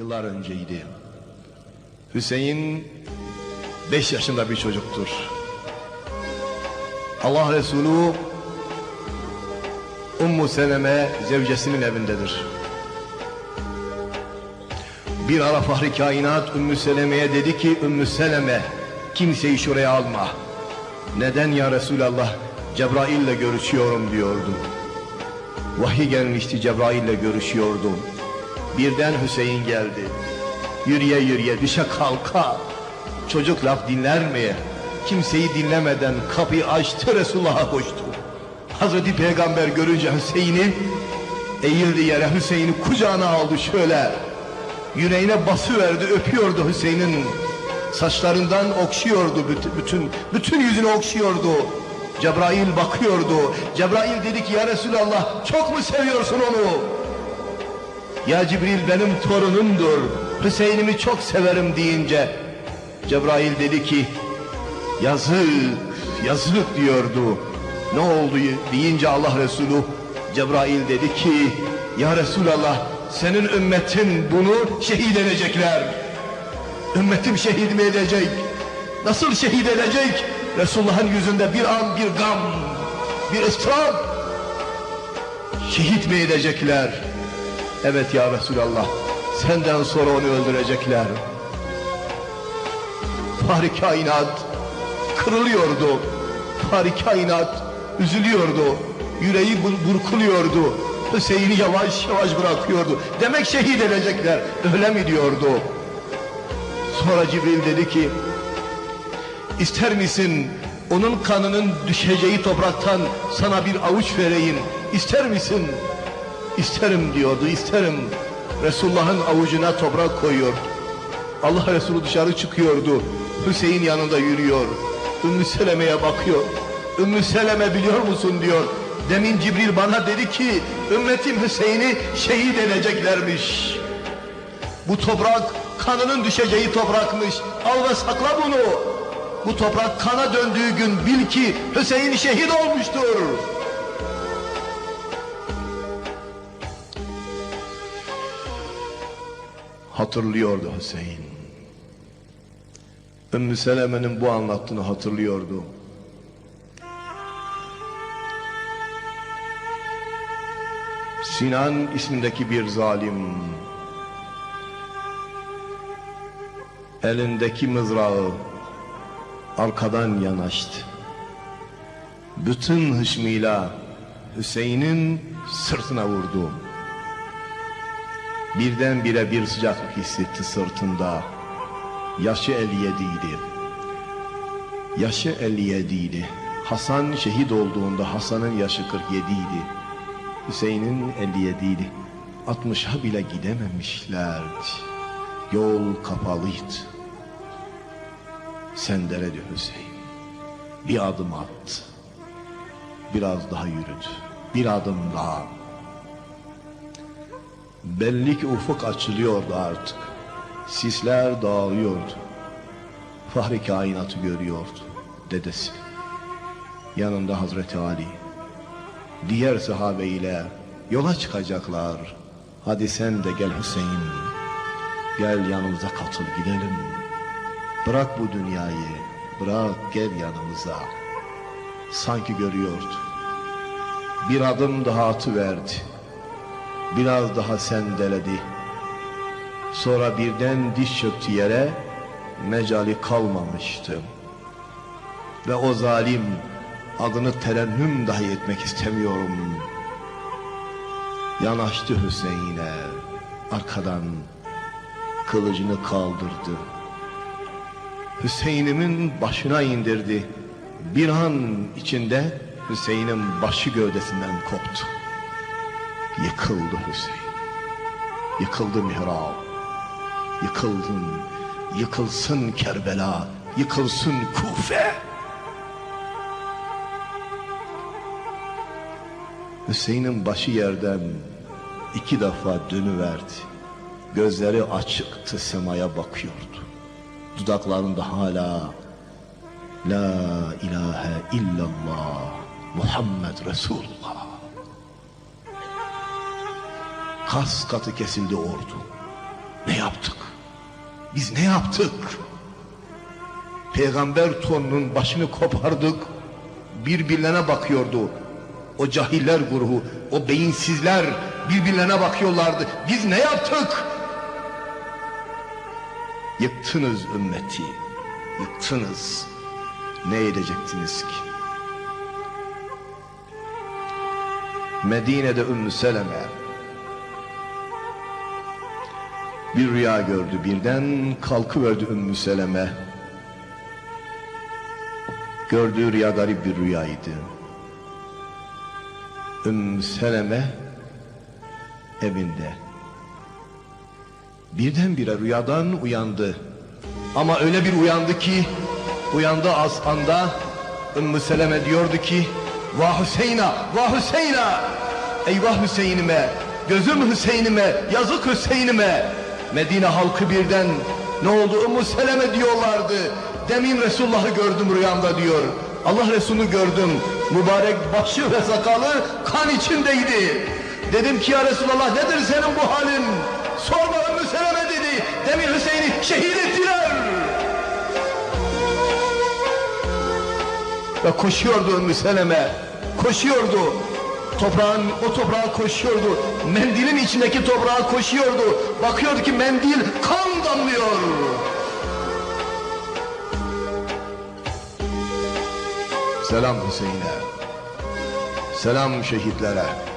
Yıllar önceydi. Hüseyin beş yaşında bir çocuktur. Allah Resulü Ummu Seleme zevcesinin evindedir. Bir ara Fahri Kainat Ümmü Seleme'ye dedi ki Ümmü Seleme kimseyi şuraya alma. Neden ya Resulallah Cebrail'le görüşüyorum diyordu. Vahiy gelmişti Cebrail'le görüşüyordu. Birden Hüseyin geldi. Yürüye yürüye düşe kalka. Çocuk laf dinler mi? Kimseyi dinlemeden kapıyı açtı Resulullah'a koştu. Hazreti Peygamber görünce Hüseyin'i eğildi yere Hüseyin'i kucağına aldı şöyle. Yüreğine basıverdi öpüyordu Hüseyin'in saçlarından okşuyordu bütün, bütün, bütün yüzünü okşuyordu. Cebrail bakıyordu. Cebrail dedi ki ya Resulallah çok mu seviyorsun onu? Ya Cibril benim torunumdur. Hüseyin'imi çok severim deyince Cebrail dedi ki yazık, yazık diyordu. Ne oldu deyince Allah Resulü Cebrail dedi ki ya Resulallah senin ümmetin bunu şehit edecekler. Ümmetim şehit mi edecek? Nasıl şehit edecek? Resulullah'ın yüzünde bir an bir gam, bir ıstırap. Şehit mi edecekler? Evet ya Resulallah senden sonra onu öldürecekler. Fahri kainat kırılıyordu. Fahri kainat üzülüyordu. Yüreği bur- burkuluyordu. Hüseyin'i yavaş yavaş bırakıyordu. Demek şehit edecekler. Öyle mi diyordu? Sonra Cibril dedi ki İster misin onun kanının düşeceği topraktan sana bir avuç vereyim? İster misin? İsterim diyordu, isterim. Resulullah'ın avucuna toprak koyuyor. Allah Resulü dışarı çıkıyordu. Hüseyin yanında yürüyor. Ümmü Seleme'ye bakıyor. Ümmü Seleme biliyor musun diyor. Demin Cibril bana dedi ki ümmetim Hüseyin'i şehit edeceklermiş. Bu toprak kanının düşeceği toprakmış. Al ve sakla bunu. Bu toprak kana döndüğü gün bil ki Hüseyin şehit olmuştur. Hatırlıyordu Hüseyin. Ümmü Seleme'nin bu anlattığını hatırlıyordu. Sinan ismindeki bir zalim elindeki mızrağı arkadan yanaştı. Bütün hışmıyla Hüseyin'in sırtına vurdu. Birdenbire bir sıcaklık hissetti sırtında. Yaşı 57 idi. Yaşı 57 idi. Hasan şehit olduğunda Hasan'ın yaşı 47 idi. Hüseyin'in 57 idi. 60'a bile gidememişlerdi. Yol kapalıydı. Sendeledi Hüseyin. Bir adım attı. Biraz daha yürüdü. Bir adım daha. Belli ufuk açılıyordu artık. Sisler dağılıyordu. Fahri kainatı görüyordu dedesi. Yanında Hazreti Ali. Diğer sahabe ile yola çıkacaklar. Hadi sen de gel Hüseyin. Gel yanımıza katıl gidelim. Bırak bu dünyayı. Bırak gel yanımıza. Sanki görüyordu. Bir adım daha atıverdi. Biraz daha sendeledi. Sonra birden diş çöktü yere, mecali kalmamıştı. Ve o zalim adını terennüm dahi etmek istemiyorum. Yanaştı Hüseyin'e, arkadan kılıcını kaldırdı. Hüseyin'imin başına indirdi. Bir an içinde Hüseyin'in başı gövdesinden koptu. Yıkıldı Hüseyin. Yıkıldı mihrab. Yıkıldın. Yıkılsın Kerbela. Yıkılsın Kufe. Hüseyin'in başı yerden iki defa dönüverdi. Gözleri açıktı semaya bakıyordu. Dudaklarında hala La ilahe illallah Muhammed Resulullah Kas katı kesildi ordu. Ne yaptık? Biz ne yaptık? Peygamber torunun başını kopardık. Birbirlerine bakıyordu. O cahiller grubu, o beyinsizler birbirlerine bakıyorlardı. Biz ne yaptık? Yıktınız ümmeti. Yıktınız. Ne edecektiniz ki? Medine'de Ümmü Seleme bir rüya gördü birden kalkıverdi Ümmü Seleme. Gördüğü rüya garip bir rüyaydı. Ümmü Seleme evinde. Birdenbire rüyadan uyandı. Ama öyle bir uyandı ki uyandı az anda Ümmü Seleme diyordu ki Vah Hüseyin'a, vah Hüseyin'a Eyvah Hüseyin'ime, gözüm Hüseyin'ime, yazık Hüseyin'ime Medine halkı birden ne oldu? Ümmü Seleme? diyorlardı. Demin Resulullah'ı gördüm rüyamda diyor. Allah Resulü gördüm. Mübarek başı ve sakalı kan içindeydi. Dedim ki ya Resulallah nedir senin bu halin? Sorma Ümmü Seleme dedi. Demin Hüseyin'i şehit ettiler. Ve koşuyordu Ümmü Seleme. Koşuyordu. Toprağın, o toprağa koşuyordu. Mendilin içindeki toprağa koşuyordu. Bakıyordu ki mendil kan damlıyor. Selam Hüseyin'e. Selam şehitlere.